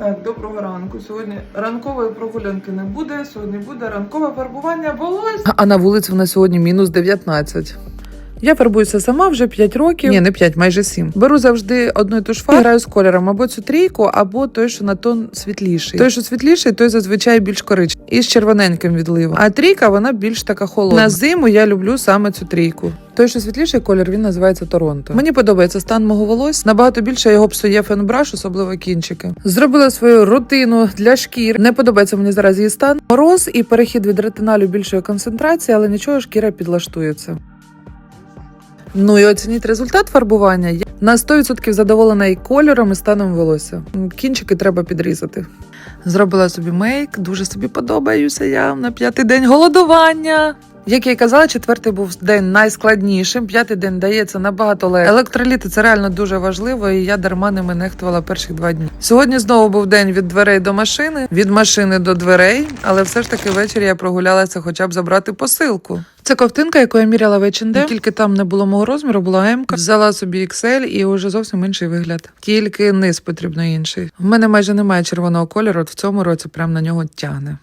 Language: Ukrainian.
Так, доброго ранку. Сьогодні ранкової прогулянки не буде. Сьогодні буде ранкове фарбування волосся. А на вулиці в нас сьогодні мінус 19. Я фарбуюся сама вже 5 років. Ні, не 5, майже 7. Беру завжди одну і ту ж фарбу, граю з кольором або цю трійку, або той, що на тон світліший. Той, що світліший, той зазвичай більш коричневий. І з червоненьким відливом. А трійка вона більш така холодна. На зиму я люблю саме цю трійку. Той, що світліший колір, він називається Торонто. Мені подобається стан мого волосся. Набагато більше його псує фенбраш, особливо кінчики. Зробила свою рутину для шкір. Не подобається мені зараз її стан. Мороз і перехід від ретиналю більшої концентрації, але нічого шкіра підлаштується. Ну і оцініть результат фарбування. Я на 100% задоволена і кольором, і станом волосся. Кінчики треба підрізати. Зробила собі мейк, дуже собі подобаюся я на п'ятий день голодування. Як я й казала, четвертий був день найскладнішим. П'ятий день дається набагато легше. Електроліти це реально дуже важливо, і я дарма ними нехтувала перших два дні. Сьогодні знову був день від дверей до машини, від машини до дверей, але все ж таки ввечері я прогулялася хоча б забрати посилку. Це ковтинка, яку я міряла в H&M. Тільки там не було мого розміру, була М. Взяла собі XL і вже зовсім інший вигляд. Тільки низ потрібно інший. В мене майже немає червоного кольору, от в цьому році прям на нього тягне.